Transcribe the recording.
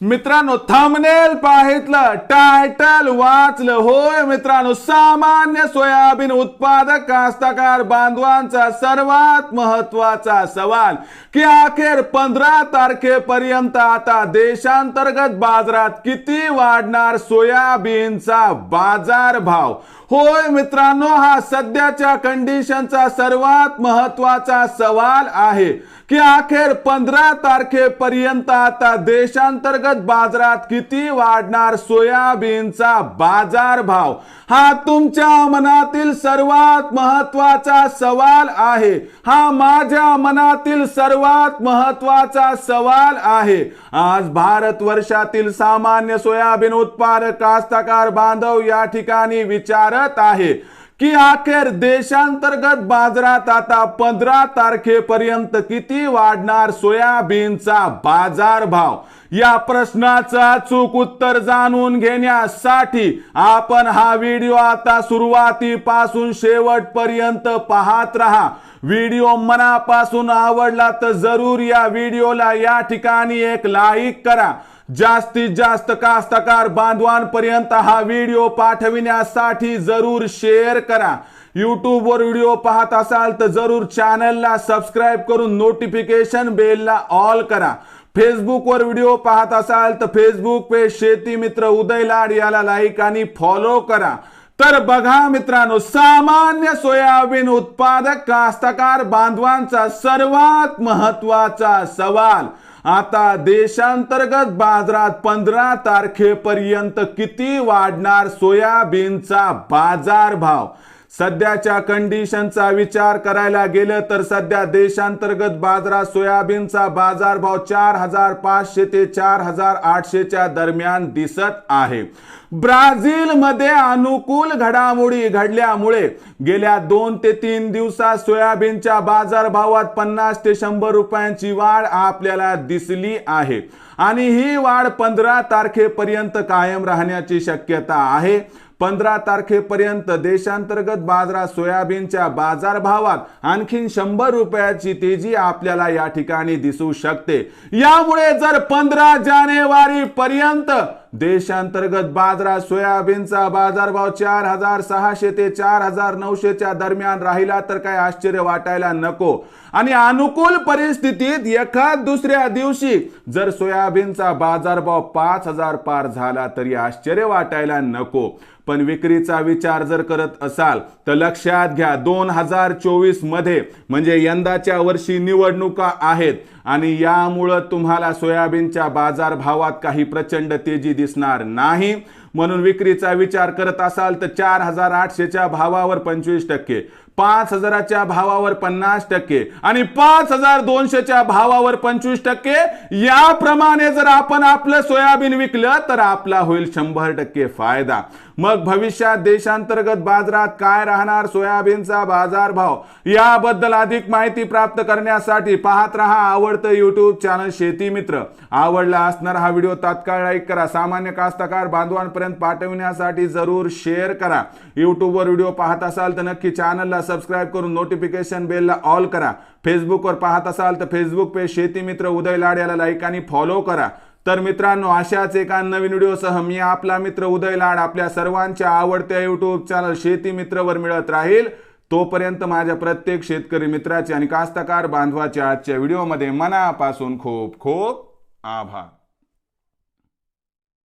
मित्रांनो thumbnail पाहितलं title वाचलं. होय मित्रांनो सामान्य सोयाबीन उत्पादक कास्तकार बांधवांचा सर्वात महत्त्वाचा सवाल की अखेर पंधरा तारखेपर्यंत आता देशांतर्गत बाजारात किती वाढणार सोयाबीनचा बाजार भाव होय मित्रांनो हा सध्याच्या कंडिशनचा सर्वात महत्त्वाचा सवाल आहे की अखेर पंधरा तारखेपर्यंत आता देशांतर्गत बाजारात किती वाढणार सोयाबीनचा बाजार भाव हा तुमच्या मनातील सर्वात महत्त्वाचा सवाल आहे. हा माझ्या मनातील सर्वात महत्त्वाचा सवाल आहे. आज भारत वर्षातील सामान्य सोयाबीन उत्पादक कास्तकार बांधव या ठिकाणी विचारत आहे की अखेर देशांतर्गत बाजारात आता पंधरा तारखेपर्यंत किती वाढणार सोयाबीनचा बाजार भाव या प्रश्नाचं अचूक उत्तर जाणून घेण्यासाठी आपण हा व्हिडिओ आता सुरुवातीपासून शेवटपर्यंत पाहत राहा. व्हिडिओ मनापासून आवडला तर जरूर या व्हिडिओला या ठिकाणी एक लाईक करा. जास्तीत जास्त कास्तकार बांधवांपर्यंत हा व्हिडिओ पाठविण्यासाठी जरूर शेअर करा. यूट्यूबवर व्हिडिओ पाहत असाल तर जरूर चॅनलला सबस्क्राईब करून नोटिफिकेशन बेलला ऑल करा. फेसबुकवर व्हिडिओ पाहत असाल तर फेसबुक पेज शेती मित्र उदय लाड याला लाईक आणि फॉलो करा. तर बघा मित्रांनो सामान्य सोयाबीन उत्पादक कास्तकार बांधवांचा सर्वात महत्त्वाचा सवाल. आता देशांतर्गत बाजारात पंधरा तारखेपर्यंत किती वाढणार सोयाबीनचा बाजारभाव? सध्याच्या कंडिशनचा विचार करायला गेलं तर सध्या देशांतर्गत बाजारात सोयाबीनचा बाजारभाव चार हजार पाचशे ते चार हजार आठशेच्या दरम्यान दिसत आहे. ब्राझीलमध्ये अनुकूल घडामोडी घडल्यामुळे गेल्या दोन ते तीन दिवसात सोयाबीनच्या बाजारभावात पन्नास ते शंभर रुपयांची वाढ आपल्याला दिसली आहे. आणि ही वाढ पंधरा तारखेपर्यंत कायम राहण्याची शक्यता आहे. पंधरा तारखेपर्यंत देशांतर्गत बाजारात सोयाबीनच्या बाजारभावात आणखीन शंभर रुपयाची तेजी आपल्याला या ठिकाणी दिसू शकते. यामुळे जर पंधरा जानेवारी पर्यंत देशांतर्गत बाजारात सोयाबीनचा बाजारभाव चार हजार सहाशे ते चार हजार नऊशेच्या दरम्यान राहिला तर काय आश्चर्य वाटायला नको. आणि अनुकूल परिस्थितीत एखाद दुसऱ्या दिवशी जर सोयाबीनचा बाजारभाव पाच हजार पार झाला तरी आश्चर्य वाटायला नको. पण विक्रीचा विचार जर करत असाल तर लक्षात घ्या दोन हजार चोवीसमध्ये म्हणजे यंदाच्या वर्षी निवडणुका आहेत आणि यामुळं तुम्हाला सोयाबीनच्या बाजारभावात काही प्रचंड तेजी दिसणार नाही. म्हणून विक्रीचा विचार करत असाल तर चार हजार आठशेच्या भावावर पंचवीस टक्के पाच हजाराच्या भावावर पन्नास टक्के आणि पाच हजार दोनशेच्या भावावर पंचवीस टक्के. याप्रमाणे जर आपण आपलं सोयाबीन विकलं तर आपला होईल शंभर टक्के फायदा. मग भविष्यात देशांतर्गत बाजारात काय राहणार सोयाबीनचा बाजारभाव? याबद्दल अधिक माहिती प्राप्त करण्यासाठी पाहत रहा आवडतं युट्यूब चॅनल शेती मित्र. आवडला असणार हा व्हिडिओ तात्काळ लाईक करा. सामान्य कास्तकार बांधवांपर्यंत पाठवण्यासाठी जरूर शेअर करा. युट्यूबवर व्हिडिओ पाहत असाल तर नक्की चॅनलला सबस्क्राईब करून नोटिफिकेशन बेलला ऑल करा. फेसबुकवर पाहत असाल तर फेसबुक पेज शेती मित्र उदय लाड याला लाईक आणि फॉलो करा. तर मित्रांनो अशाच एका नवीन व्हिडिओसह मी आपला मित्र उदय लाड आपल्या सर्वांच्या आवडत्या युट्यूब चॅनल शेती मित्रवर मिळत राहील. तोपर्यंत माझ्या प्रत्येक शेतकरी मित्राचे आणि कास्तकार बांधवाच्या आजच्या व्हिडिओमध्ये मनापासून खूप खूप आभार.